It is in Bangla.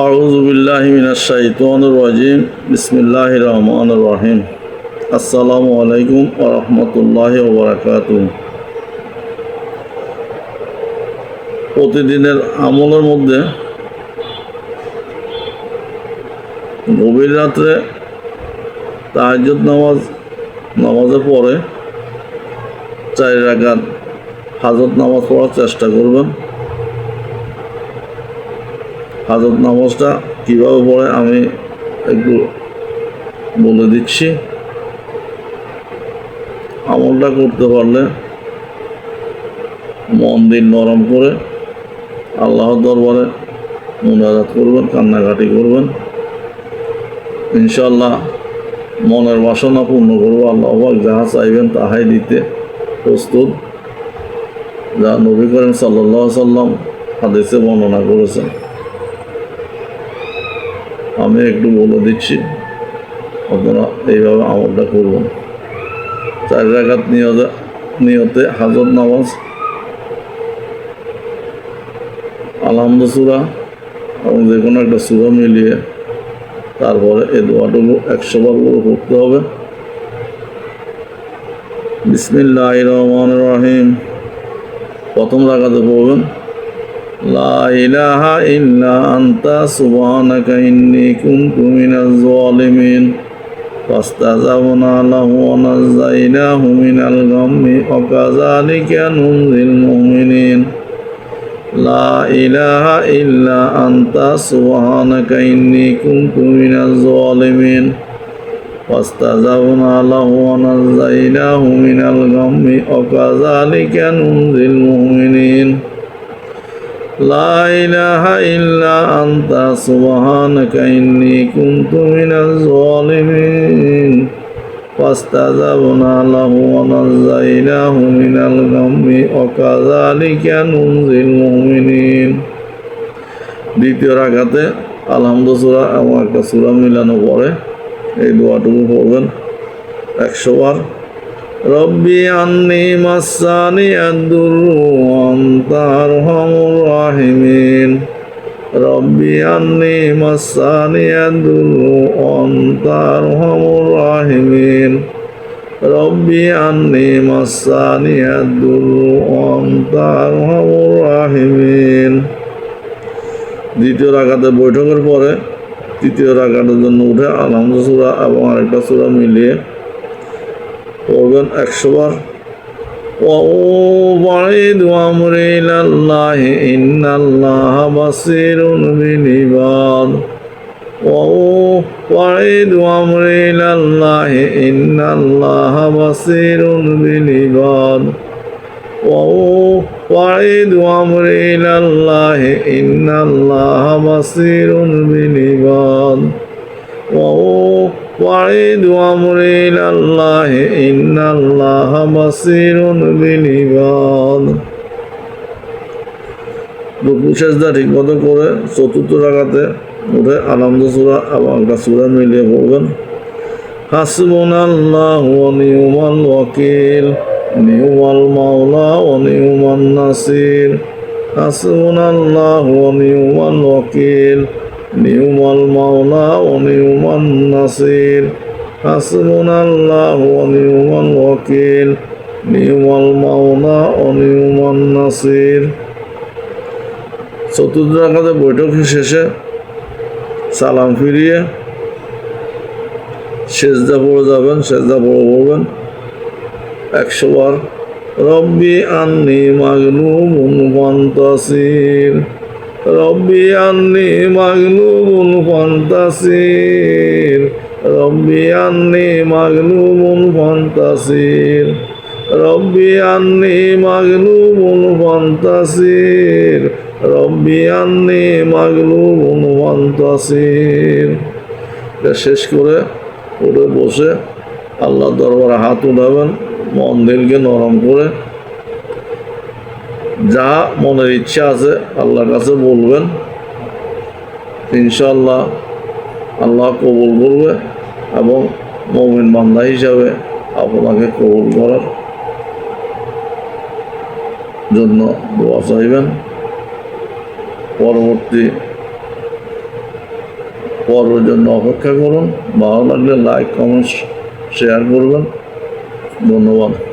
আউজুবিল্লাহিমিনাশাহিদানজিম বিসমিল্লাহ রহমান রহিম। আসসালামু আলাইকুম আরহামতুল্লাহ ওবরাকাত প্রতিদিনের আমলের মধ্যে গভীর রাত্রে তাহাজত নামাজ, নামাজের পরে চারি রাখাত হাজত নামাজ পড়ার চেষ্টা করবেন। হাজত নামাজটা কীভাবে পড়ে আমি একটু বলে দিচ্ছি। আমলটা করতে পারলে মন দিন নরম করে আল্লাহর দরবারে মুনাজাত করবেন, কান্নাকাটি করবেন। ইনশাল্লাহ মনের বাসনা পূর্ণ করব। আল্লাহ যাহা চাইবেন তাহাই দিতে প্রস্তুত। যা নবী করেন সাল্লাহ সাল্লাম হাদিসে বর্ণনা করেছেন। আমি একটু বলে দিচ্ছি, আপনারা এইভাবে আমলটা করবেন চার রাখাত নিয়তে হাজত নামাজ আলহামদ সুরা এবং যে কোনো একটা সুরা মিলিয়ে তারপরে এই দোয়াটুকু একশো বার করে পড়তে হবে। বিসমিল্লাহ রহমান রহিম। প্রথম রাখাতে পড়বেন। لا إله إلا أنت سبحانك إني كنت من الظالمين فاستجبنا له ونزيناه من الغم وكذلك ننزي المؤمنين لا إله إلا أنت سبحانك إني كنت من الظالمين فاستجبنا له ونزيناه من الغم وكذلك ننزي المؤمنين لا إله إلا أنت سبحانك إني كنت من الظالمين فاستجبنا له ونجيناه من الغم وكذلك ننجي المؤمنين দ্বিতীয় রাখাতে আলহামদু সুরা এবং একটা সুরা মিলানো পরে এই দোয়াটুকু পড়বেন একশো রব্বি আন্নি মাসানি আদুরু আন্তার হামুর রাহিমিন। রব্বি আন্নি মাসানি আদুরু আন্তার হামুর রাহিমিন। রব্বি আন্নি মাসানি আদুরু আন্তার হামুর রাহিমিন। দ্বিতীয় রাখাতে বৈঠকের পরে তৃতীয় রাখাটের জন্য উঠে আলহামদু সুরা এবং আরেকটা সুরা মিলিয়ে পড়বেন একশো বার وأوبعد أمري إلى الله إن الله بصير بالعباد وأوبعد أمري إلى الله إن الله بصير بالعباد وأوبعد أمري إلى الله إن الله بصير بالعباد وأوعد أمري إلى الله إن الله بصير بالعباد রুকু সেজদা ঠিক মতো করে চতুর্থ রাখাতে উঠে আনন্দ সুরা এবং একটা সুরা মিলিয়ে পড়বেন হাসবুন আল্লাহ নিউমাল ওয়াকিল নিউমাল মাওলা ও নিউমান নাসির হাসবুন আল্লাহ নিউমাল ওয়াকিল নিউমাল মাওলা ও নিউমান নাসির। হাসবুনাল্লাহ ও নিউমাল ওয়াকিল। নিউমাল মাওলা ও নিউমান নাসির। চতুর্থ রাখাতে বৈঠক শেষে সালাম ফিরিয়ে সেজদা পড়ে যাবেন, সেজদা পড়ে পড়বেন। একশো বার, রব্বি আন্নি মাগলুবুন ফান্তাসির রব্বি আন্নি মাগলুবুন ফান্তাসির। রব্বি আন্নি মাগলুবুন ফান্তাসির। রব্বি আন্নি মাগলুবুন ফান্তাসির। রব্বি আন্নি মাগলুবুন ফান্তাসির। শেষ করে উঠে বসে আল্লাহ দরবারে হাত উঠাবেন, মন দিলকে নরম করে যা মনের ইচ্ছা আছে আল্লাহর কাছে বলবেন। ইনশাল্লাহ আল্লাহ কবুল করবে এবং মমিন বান্দা হিসাবে আপনাকে কবুল করার জন্য দোয়া চাইবেন। পরবর্তী পর্বের জন্য অপেক্ষা করুন। ভালো লাগলে লাইক, কমেন্ট, শেয়ার করবেন। ধন্যবাদ।